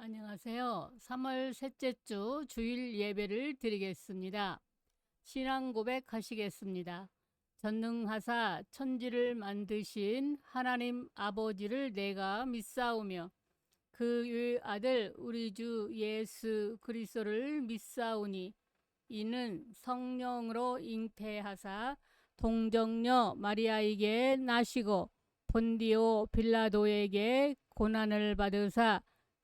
안녕하세요. 3월 셋째 주 주일 예배를 드리겠습니다. 신앙 고백하시겠습니다. 전능하사 천지를 만드신 하나님 아버지를 내가 믿사오며 그의 아들 우리 주 예수 그리스도를 믿사오니 이는 성령으로 잉태하사 동정녀 마리아에게 나시고 본디오 빌라도에게 고난을 받으사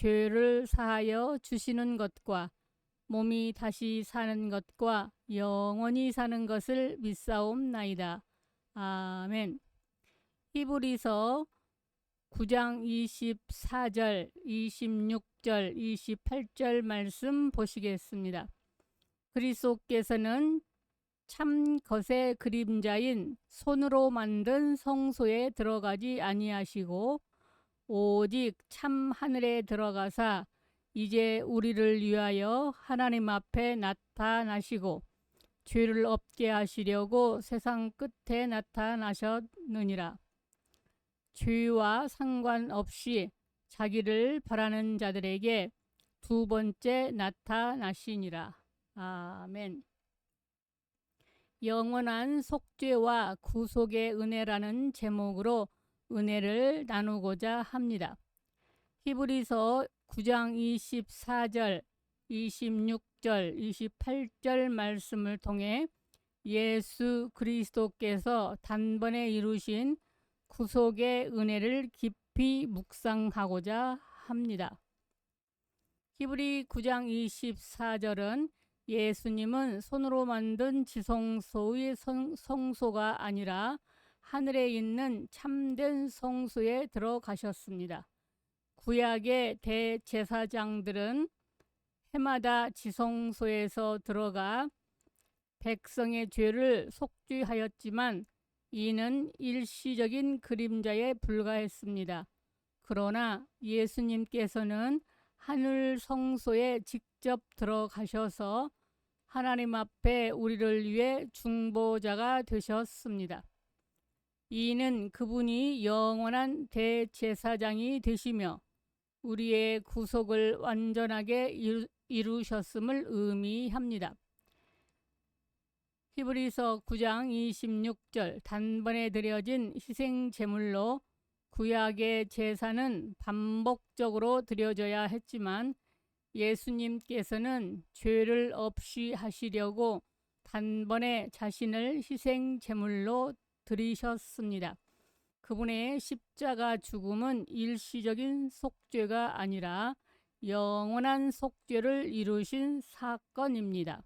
죄를 사하여 주시는 것과 몸이 다시 사는 것과 영원히 사는 것을 믿사옵나이다. 아멘. 히브리서 9장 24절, 26절, 28절 말씀 보시겠습니다. 그리스도께서는 참 것의 그림자인 손으로 만든 성소에 들어가지 아니하시고 오직 참 하늘에 들어가사 이제 우리를 위하여 하나님 앞에 나타나시고 죄를 없게 하시려고 세상 끝에 나타나셨느니라. 죄와 상관없이 자기를 바라는 자들에게 두 번째 나타나시니라. 아멘. 영원한 속죄와 구속의 은혜라는 제목으로 은혜를 나누고자 합니다. 히브리서 9장 24절, 26절, 28절 말씀을 통해 예수 그리스도께서 단번에 이루신 구속의 은혜를 깊이 묵상하고자 합니다. 히브리 9장 24절은 예수님은 손으로 만든 지성소의 성, 성소가 아니라 하늘에 있는 참된 성소에 들어가셨습니다. 구약의 대제사장들은 해마다 지성소에서 들어가 백성의 죄를 속죄하였지만 이는 일시적인 그림자에 불과했습니다. 그러나 예수님께서는 하늘 성소에 직접 들어가셔서 하나님 앞에 우리를 위해 중보자가 되셨습니다. 이는 그분이 영원한 대제사장이 되시며 우리의 구속을 완전하게 이루셨음을 의미합니다. 히브리서 9장 26절 단번에 드려진 희생 제물로 구약의 제사는 반복적으로 드려져야 했지만 예수님께서는 죄를 없이 하시려고 단번에 자신을 희생 제물로 드리셨습니다. 그분의 십자가 죽음은 일시적인 속죄가 아니라 영원한 속죄를 이루신 사건입니다.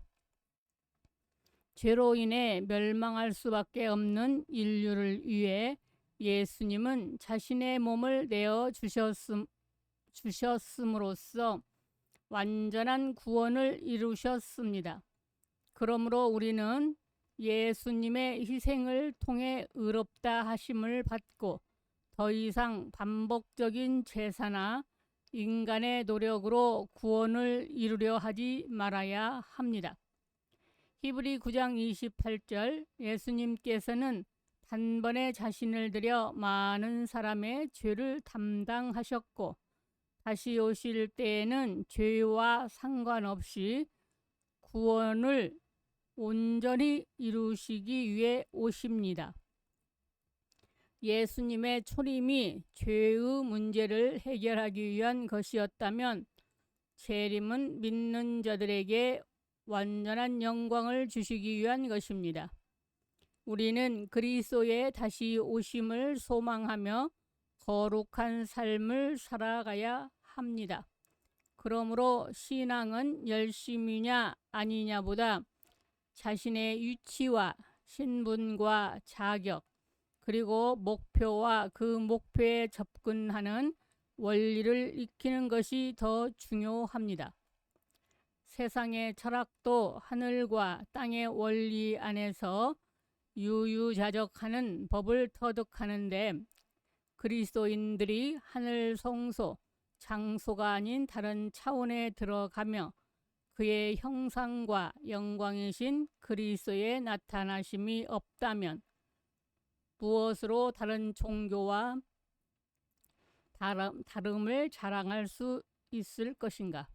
죄로 인해 멸망할 수밖에 없는 인류를 위해 예수님은 자신의 몸을 내어 주셨음, 주셨음으로써 완전한 구원을 이루셨습니다. 그러므로 우리는 예수님의 희생을 통해 의롭다 하심을 받고 더 이상 반복적인 제사나 인간의 노력으로 구원을 이루려 하지 말아야 합니다. 히브리 9장 28절 예수님께서는 단번에 자신을 들여 많은 사람의 죄를 담당하셨고 다시 오실 때에는 죄와 상관없이 구원을 온전히 이루시기 위해 오십니다. 예수님의 초림이 죄의 문제를 해결하기 위한 것이었다면 재림은 믿는 자들에게 완전한 영광을 주시기 위한 것입니다. 우리는 그리스도의 다시 오심을 소망하며 거룩한 삶을 살아가야 합니다. 그러므로 신앙은 열심이냐 아니냐보다 자신의 위치와 신분과 자격 그리고 목표와 그 목표에 접근하는 원리를 익히는 것이 더 중요합니다. 세상의 철학도 하늘과 땅의 원리 안에서 유유자적하는 법을 터득하는데 그리스도인들이 하늘 성소, 장소가 아닌 다른 차원에 들어가며 그의 형상과 영광이신 그리스도의 나타나심이 없다면 무엇으로 다른 종교와 다름, 다름 을 자랑할 수 있을 것인가?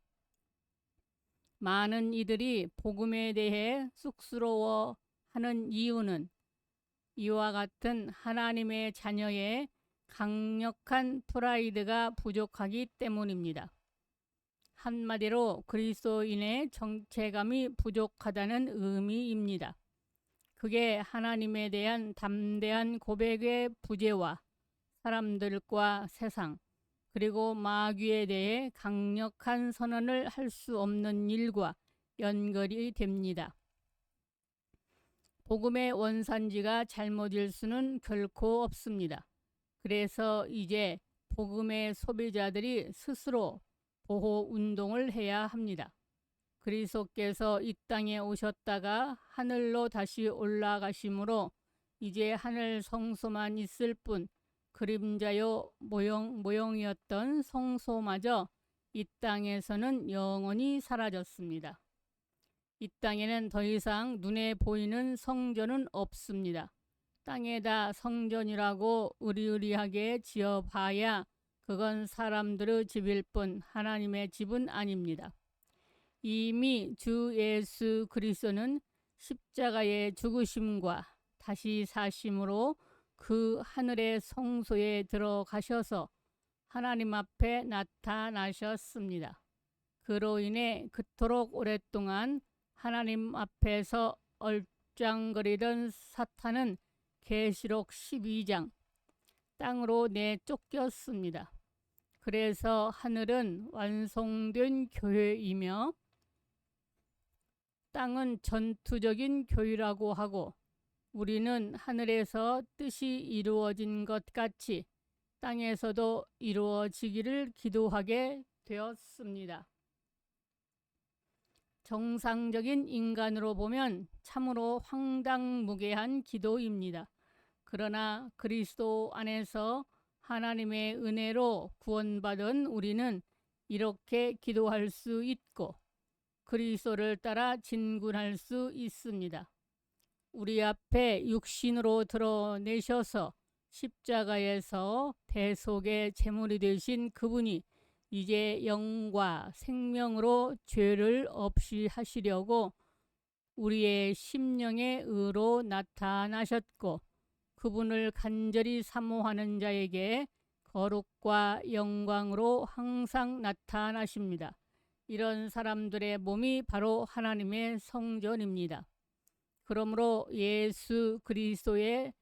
많은 이들이 복음에 대해 쑥스러워하는 이유는 이와 같은 하나님의 자녀의 강력한 프라이드가 부족하기 때문입니다. 한마디로 그리스도인의 정체감이 부족하다는 의미입니다. 그게 하나님에 대한 담대한 고백의 부재와 사람들과 세상 그리고 마귀에 대해 강력한 선언을 할 수 없는 일과 연결이 됩니다. 복음의 원산지가 잘못일 수는 결코 없습니다. 그래서 이제 복음의 소비자들이 스스로 보호 운동을 해야 합니다. 그리스도께서 이 땅에 오셨다가 하늘로 다시 올라가심으로 이제 하늘 성소만 있을 뿐 그림자요 모형 모형이었던 성소마저 이 땅에서는 영원히 사라졌습니다. 이 땅에는 더 이상 눈에 보이는 성전은 없습니다. 땅에다 성전이라고 의리의리하게 지어봐야 그건 사람들의 집일 뿐 하나님의 집은 아닙니다. 이미 주 예수 그리스도는 십자가의 죽으심과 다시 사심으로 그 하늘의 성소에 들어가셔서 하나님 앞에 나타나셨습니다. 그로 인해 그토록 오랫동안 하나님 앞에서 얼짱거리던 사탄은 계시록 12장 땅으로 내쫓겼습니다. 그래서 하늘은 완성된 교회이며 땅은 전투적인 교회라고 하고 우리는 하늘에서 뜻이 이루어진 것 같이 땅에서도 이루어지기를 기도하게 되었습니다. 정상적인 인간으로 보면 참으로 황당무계한 기도입니다. 그러나 그리스도 안에서 하나님의 은혜로 구원받은 우리는 이렇게 기도할 수 있고 그리스도를 따라 진군할 수 있습니다. 우리 앞에 육신으로 드러내셔서 십자가에서 대속의 제물이 되신 그분이 이제 영과 생명으로 죄를 없이 하시려고 우리의 심령의 의로 나타나셨고 그분을 간절히 사모하는 자에게 거룩과 영광으로 항상 나타나십니다. 이런 사람들의 몸이 바로 하나님의 성전입니다. 그러므로 예수 그리스도의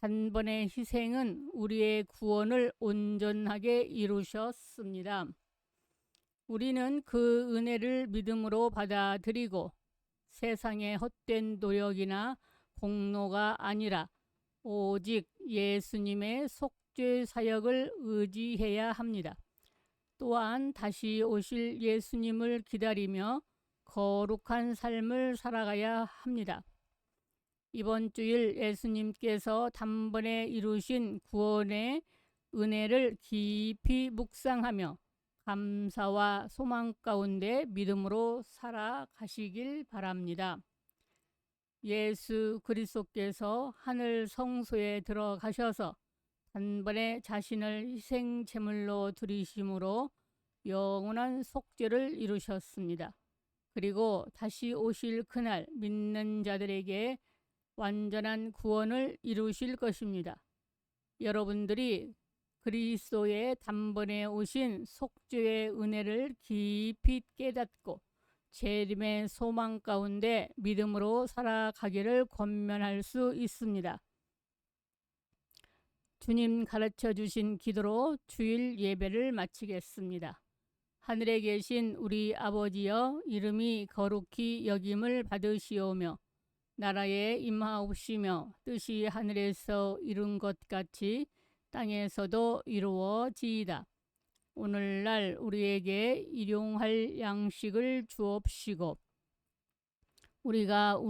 단번의 희생은 우리의 구원을 온전하게 이루셨습니다. 우리는 그 은혜를 믿음으로 받아들이고 세상의 헛된 노력이나 공로가 아니라 오직 예수님의 속죄 사역을 의지해야 합니다. 또한 다시 오실 예수님을 기다리며 거룩한 삶을 살아가야 합니다. 이번 주일 예수님께서 단번에 이루신 구원의 은혜를 깊이 묵상하며 감사와 소망 가운데 믿음으로 살아가시길 바랍니다. 예수 그리스도께서 하늘 성소에 들어가셔서 단번에 자신을 희생 제물로 드리심으로 영원한 속죄를 이루셨습니다. 그리고 다시 오실 그날 믿는 자들에게 완전한 구원을 이루실 것입니다. 여러분들이 그리스도의 단번에 오신 속죄의 은혜를 깊이 깨닫고 재림의 소망 가운데 믿음으로 살아가기를 권면할 수 있습니다. 주님 가르쳐 주신 기도로 주일 예배를 마치겠습니다. 하늘에 계신 우리 아버지여 이름이 거룩히 여김을 받으시오며 나라에 임하옵시며 뜻이 하늘에서 이룬 것 같이 땅에서도 이루어지이다. 오늘날 우리에게 일용할 양식을 주옵시고 우리가